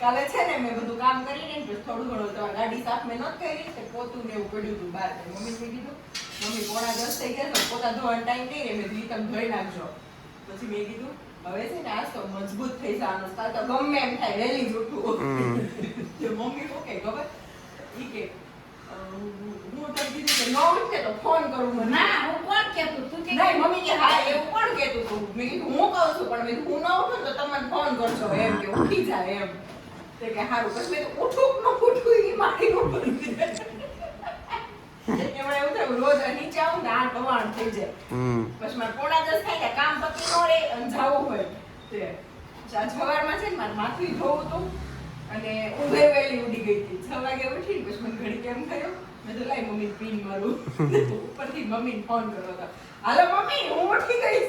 કાલે છે ને મેં બધું કામ કરીને ને પછી થોડું ઘણું તો ગાડી સાફ મેં નહોતી કરી તે પોતું ને એવું પડ્યું હતું બહાર. મમ્મી મેં કીધું મમ્મી પોણા દસ થઈ ગયા તો પોતા ધોવાનો ટાઈમ નહીં રે મેં કીધું તમે ધોઈ નાખજો. પછી મેં કીધું હવે છે ને આજ તો મજબૂત થઈ જવાનું કાલ તો ગમે એમ થાય વહેલી જ ઉઠવું મમ્મી શું ખબર? ઈ કે હું તો કીધું કે ન ઉઠે તો ફોન કરું મને. ના હું કોણ કહેતું? તું કે નહીં મમ્મી કે હા એવું કોણ કહેતું તું? મેં કીધું હું કહું છું પણ મેં કીધું હું ન ઉઠું તો તમને ફોન કરજો એમ કે ઉઠી જાય એમ. તે કે હારું પછી મેં ઉઠું ન ઉઠું એ મારી ઉપર છે. એમાં એવું થયું રોજ નીચે આવું ને આ દવાણ થઈ જાય. પછી મારે પોણા દસ થાય ને કામ પતી નો રે અને જાવું હોય. તે સવારમાં છે ને મારે માથું ધોવું હતું અને ઊંઘે વહેલી ઉડી ગઈ હતી. છ વાગે ઉઠીને પછી મને ઘડી કેમ થયો મેં તો લાઈ મમ્મી પીન મારું. ઉપરથી મમ્મીને ફોન કર્યો હતો. હાલો મમ્મી હું ઉઠી ગઈ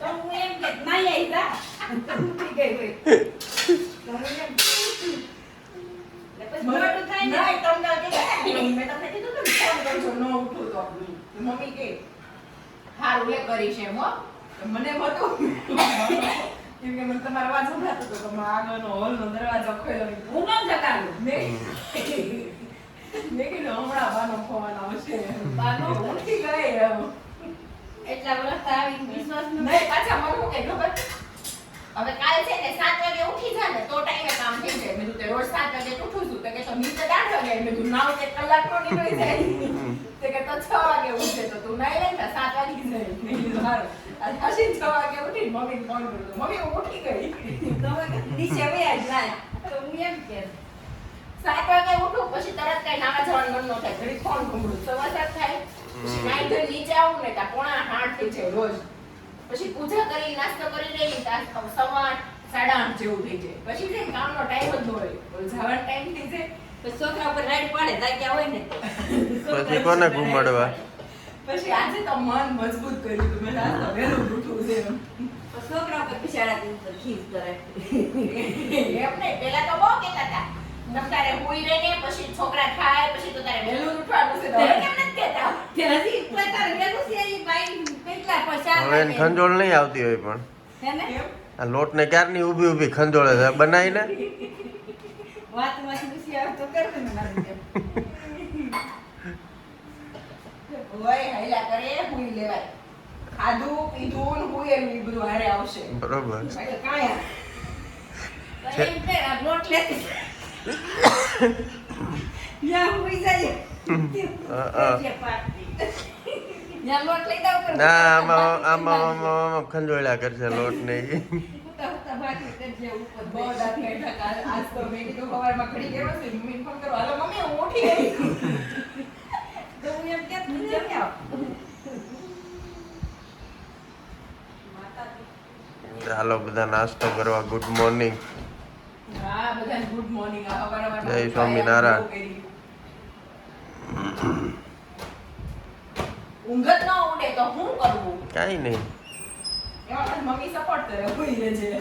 તો હું એમ કે ના આવી તા ઉઠી ગઈ હોય. મમ્મી કે હારું એ કરીશ એમ હો મને હતું કેમ કે મને તમારો અવાજ સંભળાતો હતો કે આગળનો હોલનો દરવાજો ખોલ્યો હું ન જગાડું મેં મેં કીધું હમણાં બાનો ફોન આવશે બાનો? ઉઠી ગઈ. એટલા વર્ષ આવી વિશ્વાસ નહીં, પાછા મને શું ખબર? હવે કાલ છે ને સાત વાગે ઉઠી જા ને તો ટાઈમે કામ થઈ જાય. મેં તે રોજ સાત વાગે ઉઠું છું. તો કે તો નીચે આઠ વાગે. મેં તું નાવ એક કલાકનો નીકળી જાય. તે કે તો છ વાગે ઉઠે. તો તું નાઈ લે ને સાત વાગી જાય નહીં કીધું હારું. છ વાગે ઉઠી મમ્મી ફોન કર્યો. મમ્મી હું ઉઠી ગઈ. તમે નીચે વયા જાય તો હું એમ કે સાત વાગે ઉઠું પછી તરત કઈ નાવા જવાનું મન ન થાય. ઘડી ફોન ઘૂમડું સવા સાત થાય. પછી નાઈ ધોઈ નીચે આવું ને ત્યાં પોણા આઠ થઈ જાય રોજ. પછી પૂજા કરી નાસ્તો કરી રહી ત્યાં સવા સાડા આઠ જેવું થઈ જાય. પછી કઈ ને કામનો ટાઈમ જ ન હોય. જવાનો ટાઈમ થઈ જાય પછી છોકરા ઉપર રાઈડ પડે તાક્યા હોય ને પછી કોને ઘુમાડવા? પછી આજે તો મન મજબૂત કર્યું તું મેં રાત તો વહેલું ઉઠું છે છોકરા ઉપર બિચારા પર ખીસ કરે એમ નહીં પેલા તો બહુ કહેતા હતા તારે હુઈ રહીને પછી છોકરા ખાય પછી તો તારે વહેલું ઉઠવાનું છે. તો કેમ હવે એને ખંજોળ નહીં આવતી હોય પણ. હે ને આ લોટને ક્યારની ઊભી ઊભી ખંજોળે છે? બનાવીને? ને ને બરોબર. લોટ લેતી. ખંજોળ્યા કરશે લોટ ને હાલો બધા નાસ્તો કરવા ગુડ મોર્નિંગ જય સ્વામિનારાયણ. બહુ કરી. ઊંઘ જ ન ઉડે તો શું કરવું? કાંઈ નહીં. મમ્મી સપોર્ટ કરે ઉડી રહે છે.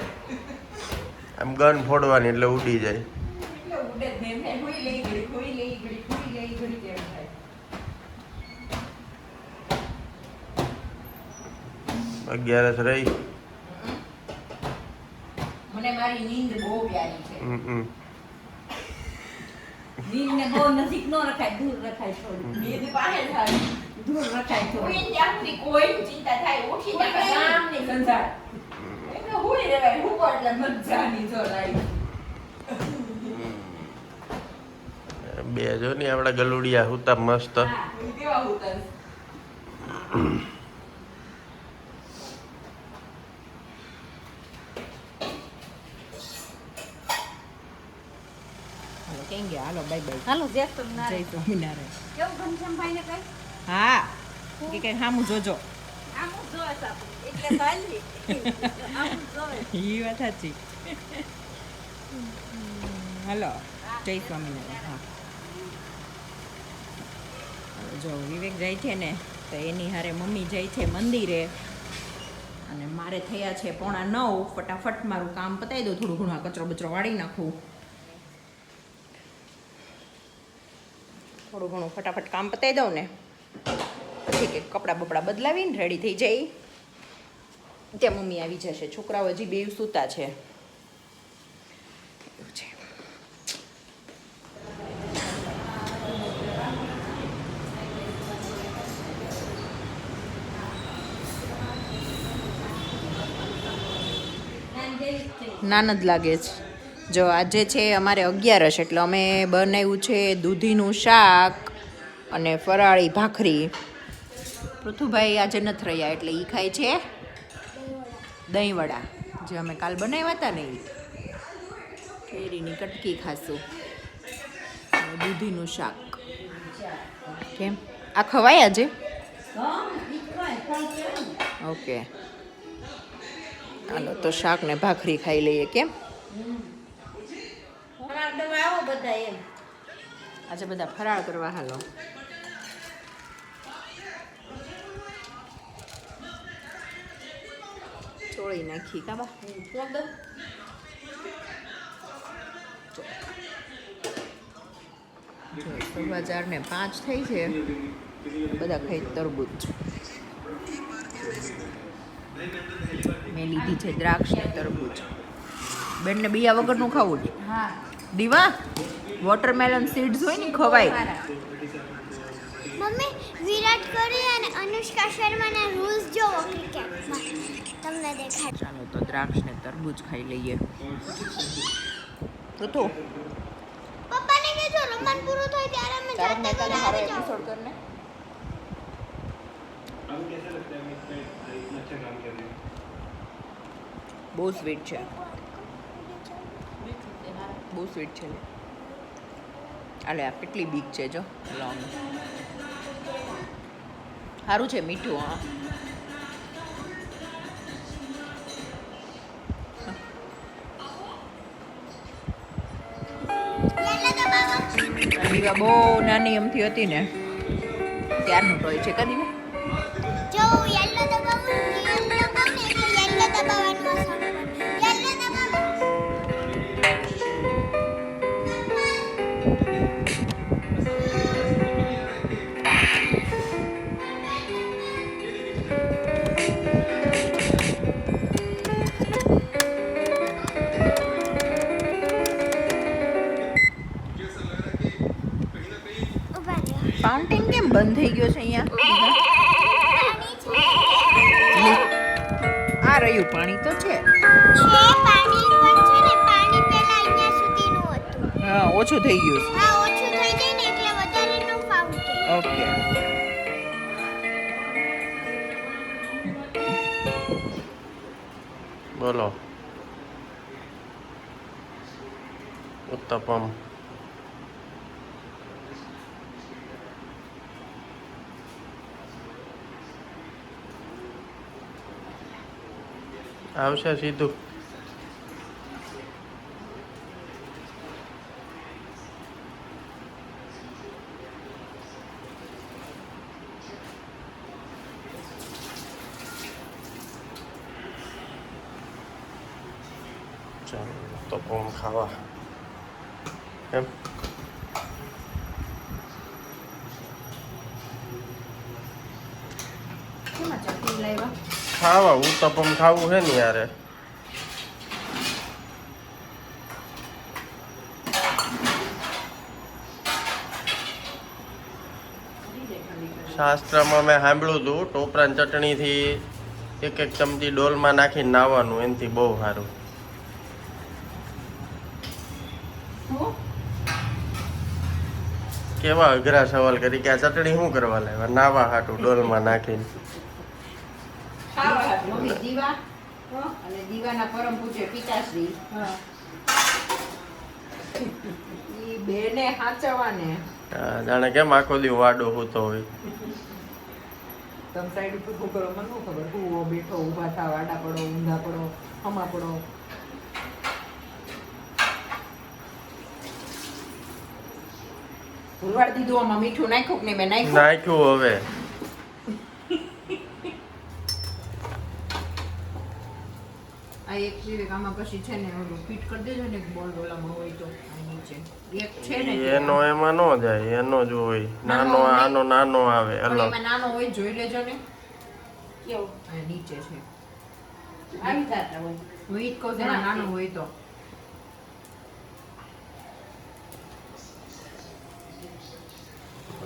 આમ ગન ફોડવાની એટલે ઉડી જાય. એટલે ઉડે જ નહીં. થાય હુઈ લઈ ગઈ હુઈ લઈ ગઈ હુઈ લઈ ગઈ તેમ થાય. અગિયારસ રહી. મને મારી નીંદ બહુ પ્યારી છે. હમ, હમ. નીંદને બહુ નજીક ન રખાય દૂર રખાય છોડ નીંદ પાસે થાય. ચિંતા થાય ઉઠી જાય એટલે હુઈ રહેવાય એટલે મજાની જો લાઈ બે જો ને આપણા ગલુડિયા હુતા મસ્ત. કેવા હોતા હાલો કેમ ગયા? હાલો બાય બાય હાલો જય સ્વામિનારાયણ. જય સ્વામિનારાયણ. કેવું ઘનશ્યામ ભાઈને કઈ હા. કે કઈ સામું જોજો. એ વાત સાચી. હલો. જય સ્વામિનારાયણ. હા. જો વિવેક જાય છે ને તો એની હારે મમ્મી જાય છે મંદિરે. અને મારે થયા છે પોણા નવ. ફટાફટ મારું કામ પતાવી દઉં. થોડું ઘણું આ કચરો બચરો વાળી નાખું. થોડું ઘણું ફટાફટ કામ પતાવી દઉં ને. પછી કપડાં બપડા બદલાવીને રેડી થઈ જાય. ત્યાં મમ્મી આવી જશે. છોકરાઓ હજી બે સૂતા છે. નાન જ લાગે છે. જો આજે છે, અમારે અગિયારસ એટલે અમે બનાવ્યું છે દૂધીનું શાક. અને ફરાળી ભાખરી. પૃથુભાઈ આજે નથી રહ્યા એટલે એ ખાય છે દહીંવડા. જે અમે કાલ બનાવ્યા હતા ને એ કેરીની કટકી ખાશું. દૂધીનું શાક. કેમ? આ ખવાય આજે? ઓકે. હાલો તો શાક ને ભાખરી ખાઈ લઈએ કેમ? આવો બધા એમ. આજે બધા ફરાળ કરવા હાલો. ચોળી નાખી. કાબા સવા ચાર ને પાંચ થઈ છે. બધા ખાઈ તરબૂચ. મેં લીધી છે દ્રાક્ષ ને તરબૂચ. બેનને બિયા વગરનું ખાવું છે. હા. દીવા? વોટરમેલન સીડ્સ હોય ને ખવાય. મમ્મી વિરાટ કોહલી અને અનુષ્કા શર્માના રૂલ્સ જોવો ક્રિકેટમાં તમને દેખાય. ચાલો તો દ્રાક્ષ ને તરબૂચ ખાઈ લઈએ. ઋતુ પપ્પાને કહેજો રમણ પૂરું થાય ત્યારે અમે તારક હારો આવી જાઓ. એપિસોડ કરને? બહુ સ્વીટ છે. બહુ સ્વીટ છે. લે. આલે આ કેટલી બીક છે જો લોંગ સારું છે મીઠું હા. દીવા બહુ નાની એમથી હતી ને. ત્યારનું ટોય છે કદી બોલો. ઉત્તપમ. આવશે સીધું. ચાલો ઉત્તપમ ખાવા એમ કેમાં ખાવા ઉત્તપમ ખાવું છે ને યારે શાસ્ત્રમાં મેં સાંભળ્યું હતું ટોપરાની ચટણીથી એક એક ચમચી ડોલમાં નાખીને નાવાનું એનાથી બહુ સારું. કેવા અઘરા સવાલ કરી કે આ ચટણી શું કરવા લાવ્યા? નાવા હાટું ડોલમાં નાખીને. અને દીવાના પરમ પૂજ્ય પિતાશ્રી. ઈ બેને હાચવાને. જાણે કેમ આખો દી વાડો હોતો હોય. તમે સાઈડ ઉપર કરો મને ખબર હુવો બેઠો ઊભા થાવ આડા પડો ઊંધા પડો હમા પડો. ભૂલવાડ દીધું આમાં મીઠું નાખ્યું કે નહીં? મેં નાખ્યું. નાખ્યું હવે. આ એક છે આમાં પછી છે ને ઓલું ફિટ કરી દેજો ને બોલ ઓલામાં હોય તો નીચે. એક છે ને એનો એમાં ન જાય એનો જ હોય. નાનો આનો નાનો આવે અલગ. એમાં નાનો હોય જોઈ લેજો ને. કેવું? નીચે છે. આવી જાતા હોય. હું ઈ કહું નાનો હોય તો.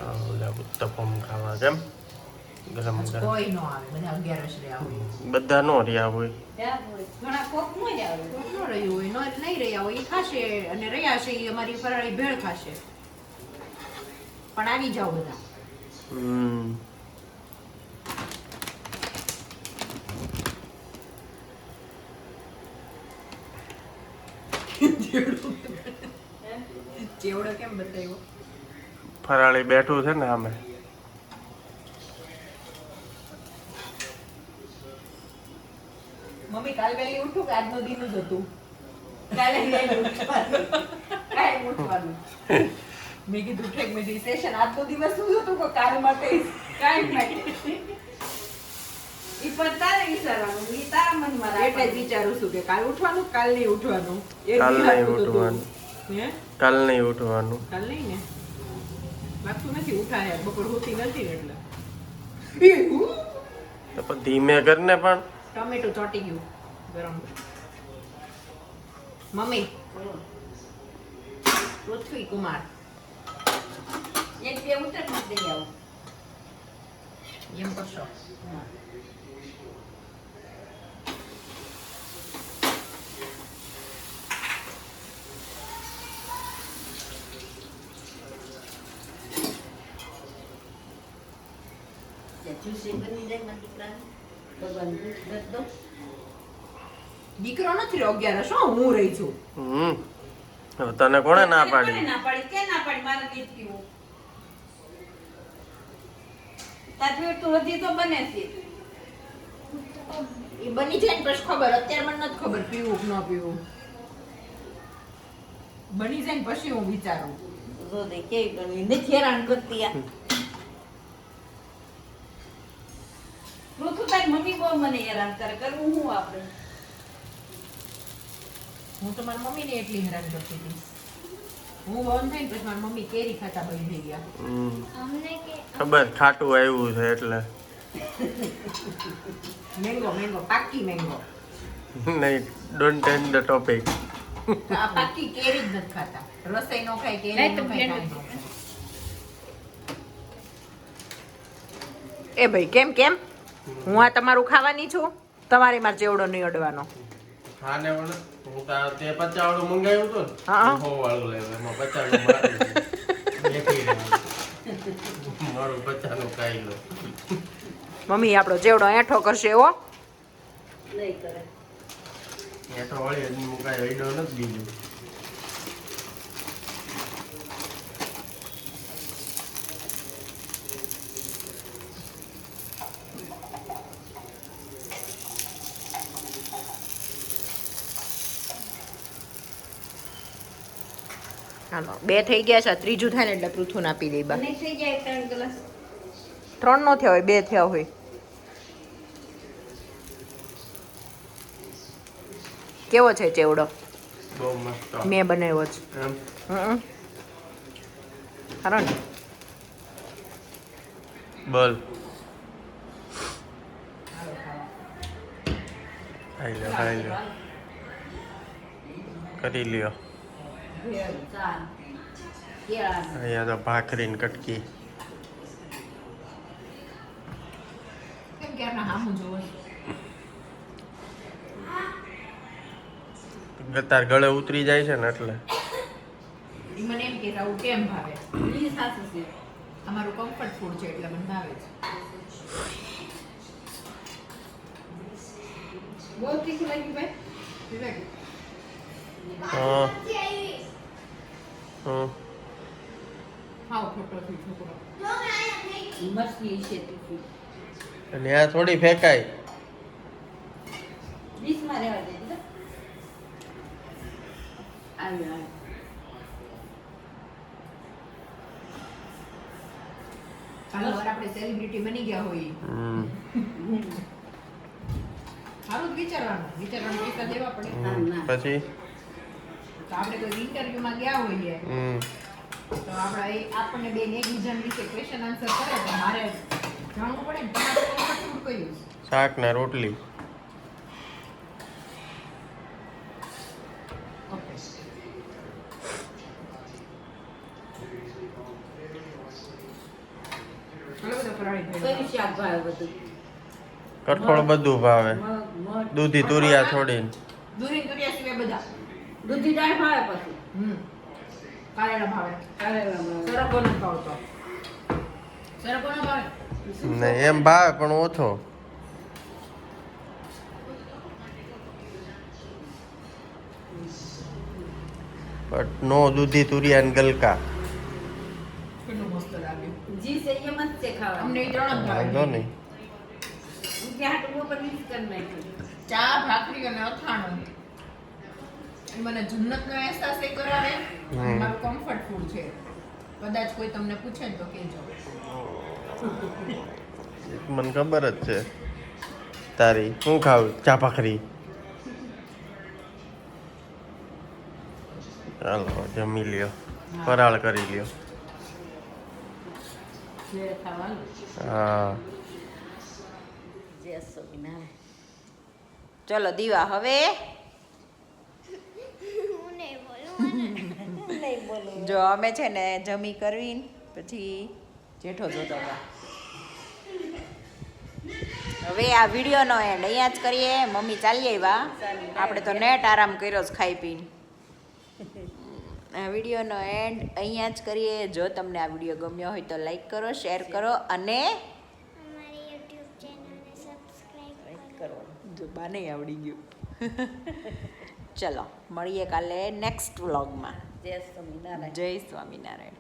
ઉત્તપમ ખાવા કેમ ગરમ ગરમ. કોઈ નો આવે બધા અગિયારસ રહ્યા હોય. બધા નો રહ્યા હોય. ઘણા કોક નો જ આવે. કોક ન રહ્યું હોય નો નહીં રહ્યા હોય એ ખાશે અને રહ્યા છે એ અમારી ફરાળી ભેળ ખાશે. પણ આવી જાઓ બધા. હમ. ચેવડો કેમ બતાવ્યો? ફરાળી બેઠું છે ને અમે મમ્મી કાલ વહેલી ઉઠું કે આજનો દિન જ હતું? કાલે ઉઠવાનું. મેં કીધું મેં સેશન આજનો દિવસ શું હતું કે કાલ માટે કાંઈ માટે. ઈ પણ તારે વિચારવાનું. ઈ તારા મનમાં એટલે વિચારું છું કે કાલ ઉઠવાનું કાલ નહીં ઉઠવાનું. એ કાલ નહીં ઉઠવાનું. કાલ નહીં ઉઠવાનું. કાલ નહીં ને? લાગતું નથી ઉઠાય. બપોર હોતી નથી એટલે. તો પણ ધીમે કરીને પણ. ટમેટું ચોટી ગયું ગરમ. મમ્મી. પૃથ્વી કુમાર. એક બે ઉતર દઈ આવો. એમ કરશો? જ્યુસે બની જાય મારા દીકરાને. ભગવાન દૂધ દૂધ દો. દીકરો નથી રહ્યો અગિયાર શું હું રહી છું? હમ. હવે તને કોણે ના પાડી? ના પાડી? કે ના પાડી? મારે નહીં પીવું તાર તું હજી તો બને છે. એ બની જાય ને પછી ખબર અત્યારે મને નથી ખબર પીવું કે ન પીવું. બની જાય ને પછી હું વિચારું. જો દે કે બનવી નથી હેરાન કરતી આ. પૃથુ તારી મમ્મી બહુ મને હેરાન કરે કરવું હું આપણે હું તો મારી મમ્મીને એટલી હેરાન કરતી હતી. હું બંધ થઈ પછી મારી મમ્મી કેરી ખાતા બંધ થઈ ગયા. હમ. અમને કે ખબર ખાટું આવ્યું છે એટલે. મેંગો મેંગો પાકી મેંગો નહીં ડોન્ટ એન્ડ ધ ટોપિક આ પાકી કેરી જ નથી ખાતા. રસોઈ નો ખાય કેરી નહીં નો તો ખાય blend કાંઈ ન ખાય. એ ભાઈ કેમ કેમ? હું આ તમારું ખાવાની છું તમારે મારે ચેવડો નહીં અડવાનો હા હું તે પચાવડું મંગાવ્યું હતું હા. હો વાળું લેવું એમાં પચાવડું મારી દીધું. એકેય નહીં. મારું પચાનું ખાઈ લો મમ્મી આપણો ચેવડો એઠો કરશે એવો નહીં કરે એ તો વળી મુકાય નથી બીજું હાલો બે થઈ ગયા છે આ ત્રીજું થાય ને એટલે પૃથું આપી દઈ બા. ત્રણ નો થયા હોય બે થયા હોય. કેવો છે ચેવડો? મેં બનાવ્યો છે સારો ને? બોલ. ખાઈ લો ખાઈ લો કરી લ્યો. અહીંયા તો ભાખરી ને કટકી. કેમ કે આના હામું જોવે તાર ગળે ઉતરી જાય છે ને એટલે. મને એમ કે આવું કેમ ભાવે એ સાચું છે અમારું કમ્ફર્ટ ફૂડ છે એટલે મને ભાવે છે બહુ તીખું લાગ્યું ભાઈ વિવેક, હા. ખોટો છોકરો મસ્તી છે અને આ થોડી ફેંકાય. રહેવા દે ચાલો આપણે સેલિબ્રિટી બની ગયા હોઈએ. સારું જ વિચારવાનું વિચારવાનું પૈસા દેવા પડે. પછી? તો આપણે કોઈ ઇન્ટરવ્યુમાં ગયા હોઈએ. તો આપણે એ આપણને બે એકબીજા વિશે ક્વેશ્ચન આન્સર કરે તો મારે જાણવું પડે ને તમારું કયું શાક ને રોટલી કઠોળ બધું ભાવે. દૂધી તુરિયા છોડીને દૂધી તુરિયા સિવાય બધા. દૂધી દાળ ભાવે પછી. હમ. કારેલા ભાવે. કારેલા સરકો ન ભાવતો. સરકો ન ભાવે? નહીં એમ ભાવે પણ ઓછો. બટ નો દૂધી તુરિયા ને ગલકા. કેટલું મસ્ત લાગે. જી છે એમ જ છે ખાવાનું. અમને ત્રણ જ વાંધો ભાવે નહીં ચા ભાખરી અને અથાણું. મને જન્નતનો અહેસાસ એ કરાવે. મારું કમ્ફર્ટ ફૂડ છે. કદાચ કોઈ તમને પૂછે તો કહેજો. મને ખબર જ છે. તારી હું ખાવ ચા ભાખરી? ચાલો જમી લ્યો. ફરાળ કરી લ્યો. હા. જે ચલો દીવા હવે. જો અમે છે ને જમી કરવી પછી જેઠો જોતો હતા. હવે આ વિડીયોનો એન્ડ અહીંયા જ કરીએ. મમ્મી ચાલી આવ્યા. આપણે તો નેટ આરામ કર્યો જ ખાઈ પીને. આ વિડીયોનો એન્ડ અહીંયા જ કરીએ. જો તમને આ વીડિયો ગમ્યો હોય તો લાઈક કરો શેર કરો અને જો બાને આવડી ગયું. ચલો મળીએ કાલે નેક્સ્ટ વ્લોગમાં જય સ્વામિનારાયણ. જય સ્વામિનારાયણ.